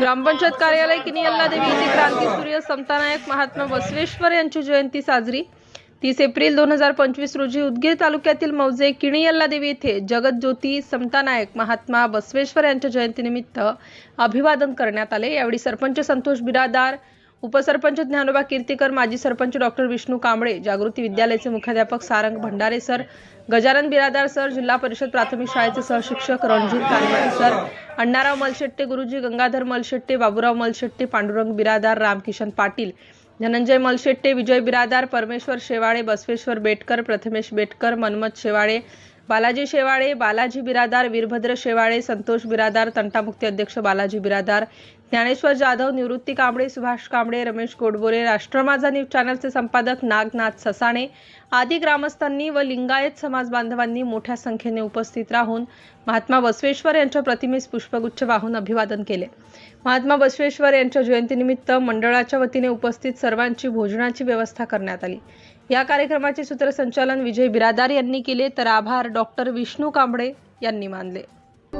ग्रामपंचायत कार्यालय किनियल्ला देवी येथे क्रांतीसूर्य समतानायक महात्मा बसवेश्वर यांची जयंती साजरी. तीस एप्रिल दोन हजार पंचवीस रोजी उदगीर तालुक्यातील मौजे किणियल्ला देवी येथे जगतज्योती समतानायक महात्मा बसवेश्वर यांच्या जयंतीनिमित्त अभिवादन करण्यात आले. यावेळी सरपंच संतोष बिरादार उपसरपंच ज्ञानोबा कीर्तीकर माजी सरपंच डॉक्टर विष्णू कांबळे जागृती विद्यालयाचे मुख्याध्यापक सारंग भंडारे सर गजानन बिरादार सर जिल्हा परिषद प्राथमिक शाळेचे सहशिक्षक रणजित कानमळे सर अण्णाराव मलशेट्टे गुरुजी गंगाधर मलशेट्टे बाबूराव मलशेट्टे पांडुरंग बिरादार रामकिशन पाटील धनंजय मलशेट्टे विजय बिरादार परमेश्वर शेवाळे बसवेश्वर बेटकर प्रथमेश बेटकर मन्मथ शेवाळे बालाजी शेवाळे बालाजी बिरादार वीरभद्र शेवाळे संतोष बिरादार तंटामुक्ती अध्यक्ष बालाजी बिरादार ज्ञानेश्वर जाधव निवृत्ती कांबळे सुभाष कांबळे रमेश गोडबोले राष्ट्र माझा न्यूज चॅनलचे संपादक नागनाथ ससाणे आदी ग्रामस्थांनी व लिंगायत समाज बांधवांनी मोठ्या संख्येने उपस्थित राहून महात्मा बसवेश्वर यांच्या प्रतिमेस पुष्पगुच्छ वाहून अभिवादन केले. महात्मा बसवेश्वर यांच्या जयंतीनिमित्त मंडळाच्या वतीने उपस्थित सर्वांची भोजनाची व्यवस्था करण्यात आली. या कार्यक्रमाचे सूत्रसंचालन विजय बिरादार यांनी केले तर आभार डॉक्टर विष्णू कांबळे यांनी मानले.